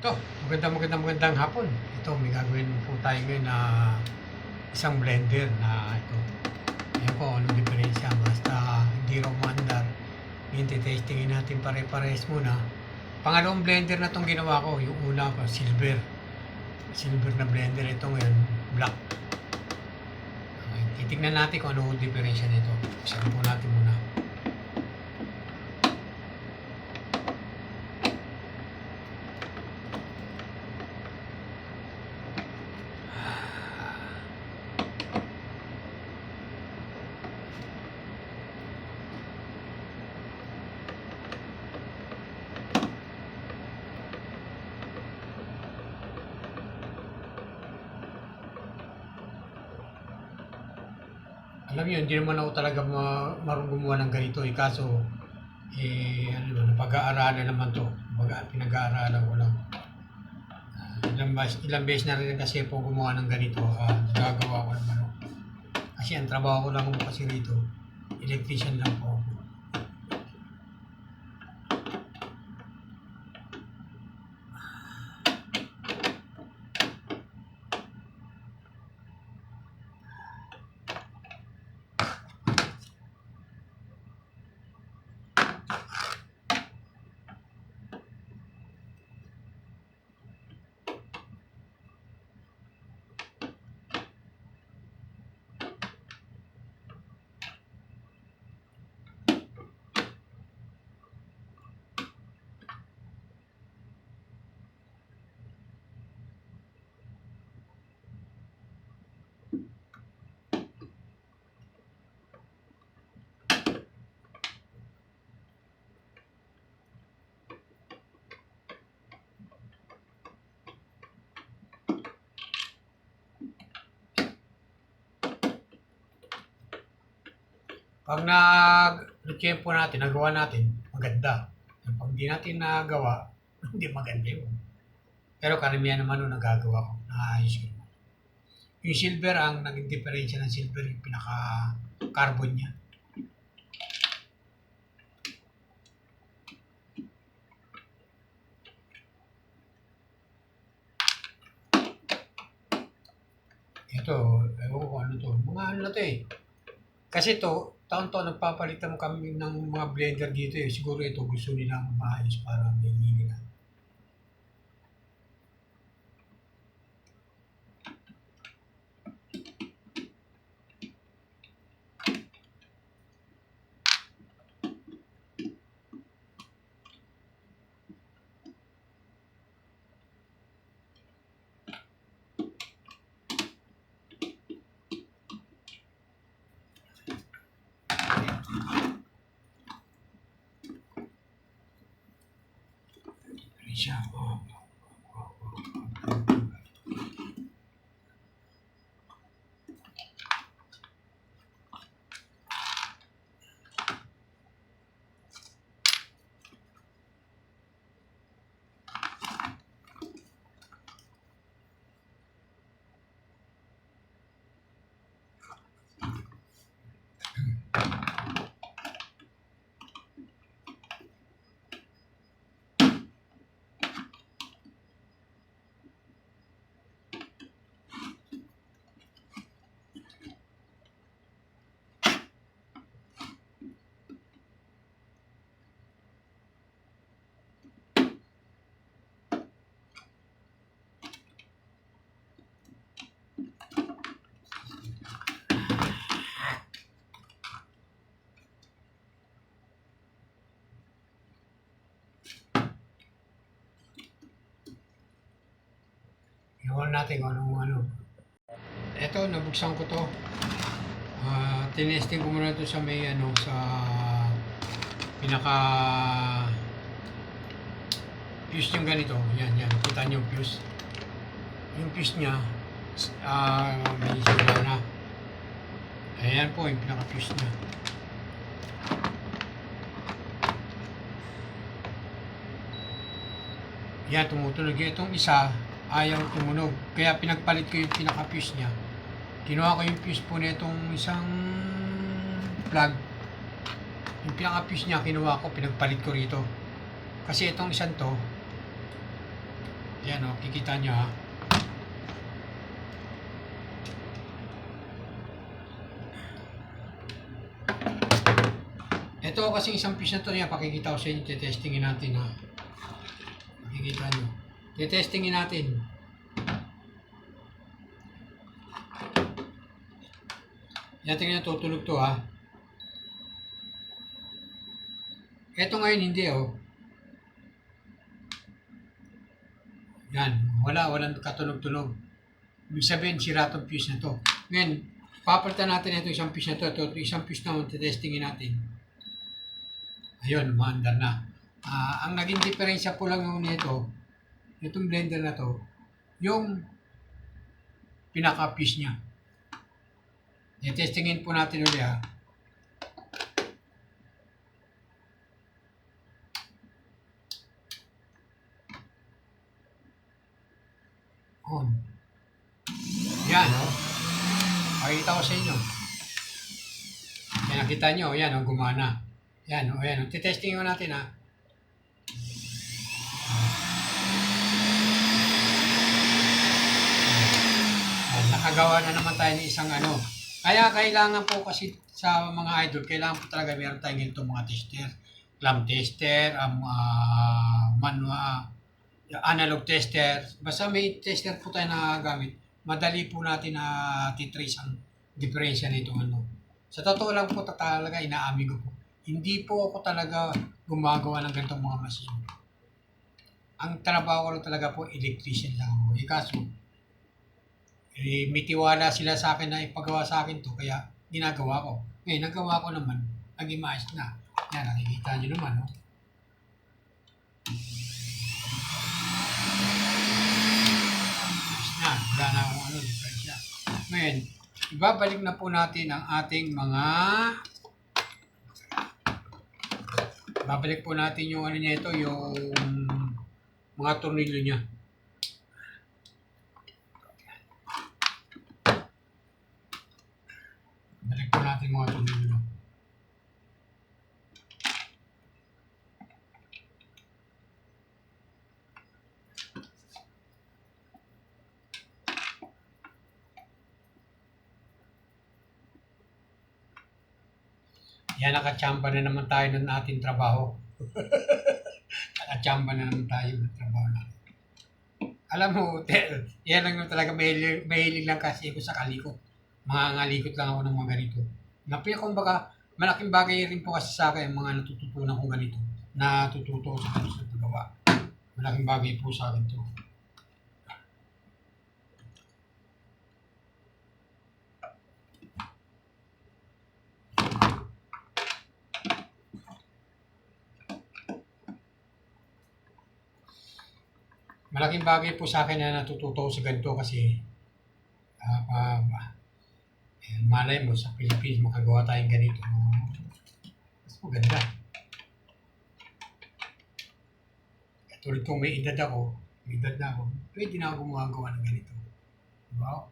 Ito, magandang magandang magandang hapon. Ito, may gagawin po tayo ngayon na isang blender na ito. Ayan po, anong diferensya. Basta hindi raw maandar. Hindi-testingin natin pare-pares muna. Pangalawang blender na itong ginawa ko. Yung una silver. Silver na blender ito ngayon, black. Okay, titignan natin kung ano ang diferensya nito. Isa po natin muna. Alam niyo, hindi naman ako talaga ma marunong gumawa ng ganito. Eh, kaso, eh, ano naman, pag-aaralan naman to. Pinag-aaralan ko lang. Ah, ilang, bas, ilang beses na rin kasi po gumawa ng ganito. Uh, gagawa ko naman. ako. Kasi ang trabaho ko lang mo kasi rito, electrician lang po ako. Pag nag-tiyempo natin, nagawa natin, maganda. Pag hindi natin nagawa, hindi maganda yun. Pero karamihan naman nung nagagawa ko, naayos ko. Yung silver, ang naging diferensya ng silver, yung pinaka-carbon niya. Ito, ewan ko ano to. Mga ano to eh. Kasi to, taon-taon nagpapalitan kami ng mga blender dito eh. Siguro ito gusto nilang maayos para may nila. Siya, oh. Natin kung anong ano. Ito, nabuksan ko to. Ah, tinesting ko muna to sa may ano, sa pinaka fuse yung ganito. Yan, yan. Kita niyo yung fuse. Yung fuse niya, ah, may sira na. Ayan po, yung pinaka fuse niya. Yan, tumutunog. Itong isa, ayaw tumunog. Kaya pinagpalit ko yung pinaka-fuse niya. Kinuha ko yung fuse po nitong isang plug. Yung pinaka-fuse niya, kinuha ko, pinagpalit ko rito. Kasi itong isang to, Yan o, kikita nyo ha. Ito kasi isang piece na to niya, pakikita ko sa inyo, testingin natin ha. Makikita nyo. Testingin natin. Yan, tingnan nyo, tutulog to ha. Ito ngayon hindi oh. Yan, wala, walang katunog-tunog. Ibig sabihin, sira itong fuse na to. Ngayon, papalitan natin ito isang fuse na to. Ito, isang fuse na testingin natin. Ayun, maandar na. Ah, ang naging diferensya po lang yung nito, itong blender na to, yung pinaka-fuse niya. I-testingin po natin ulit ha. On. Yan. Pakita ko sa inyo. Yan, nakita nyo, yan, oh, gumana. Yan, oh, yan. Titesting ko natin, ha. Yan, nakagawa na naman tayo ng isang ano. Kaya kailangan po kasi sa mga idol, kailangan po talaga meron tayong ganito mga tester. Clamp tester, um, uh, manual, analog tester. Basta may tester po tayo na gamit. Madali po natin na titrace ang diferensya nito ano. Sa totoo lang po talaga inaamin ko po. Hindi po ako talaga gumagawa ng ganitong mga machine. Ang trabaho ko talaga po, electrician lang ako. Kaso, eh, may tiwala sila sa akin na ipagawa sa akin to, kaya ginagawa ko. Ngayon, nagawa ko naman, naging maayos na. Yan, nakikita nyo naman, no? na, wala na akong ano, diferensya. Ngayon, ibabalik na po natin ang ating mga babalik po natin yung ano niya ito, yung mga tornilyo niya. Natin mga tornilyo. Yan, nakachamba na naman tayo ng ating trabaho. nakachamba na naman tayo ng trabaho natin. Alam mo, te- yan lang yung talaga mahilig, mahilig lang kasi ako sa kalikot. Mga ngalikot lang ako ng mga ganito. Napaya kumbaga, malaking bagay rin po kasi sa akin ang mga natututunan kong ganito. Natututo ko sa ganito sa paggawa. Malaking bagay po sa akin to. malaking bagay po sa akin na natututo ko sa ganito kasi malay mo sa Pilipinas makagawa tayong ganito. Mas maganda. Tulad kung may edad ako, may edad na ako, pwede na ako gumagawa ng ganito. Diba?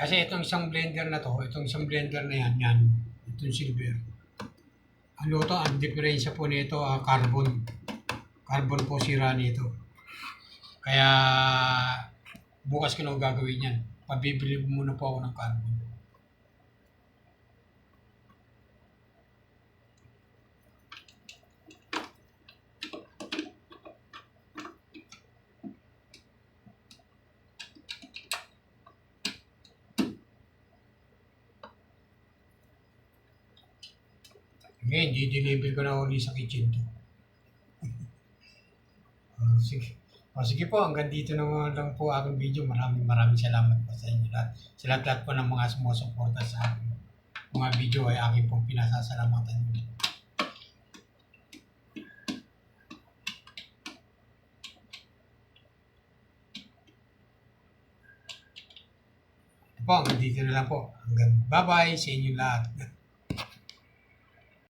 Kasi itong isang blender na to, itong isang blender na yan, yan, itong silver. Ano to, ang diferensya po nito, ah, carbon. Carbon po sira nito. Kaya bukas ko na gagawin yan. Pabibili muna po ako ng carbon. Ngayon, i-deliver ko na ulit sa kitchen to. O sige po, hanggang dito na lang po aking video. Maraming maraming salamat po sa inyo lahat. Sa lahat po ng mga sumusuporta sa aking mga video ay aking pong pinasasalamatan. Ito po, hanggang dito na lang po. Hanggang bye-bye sa inyo lahat.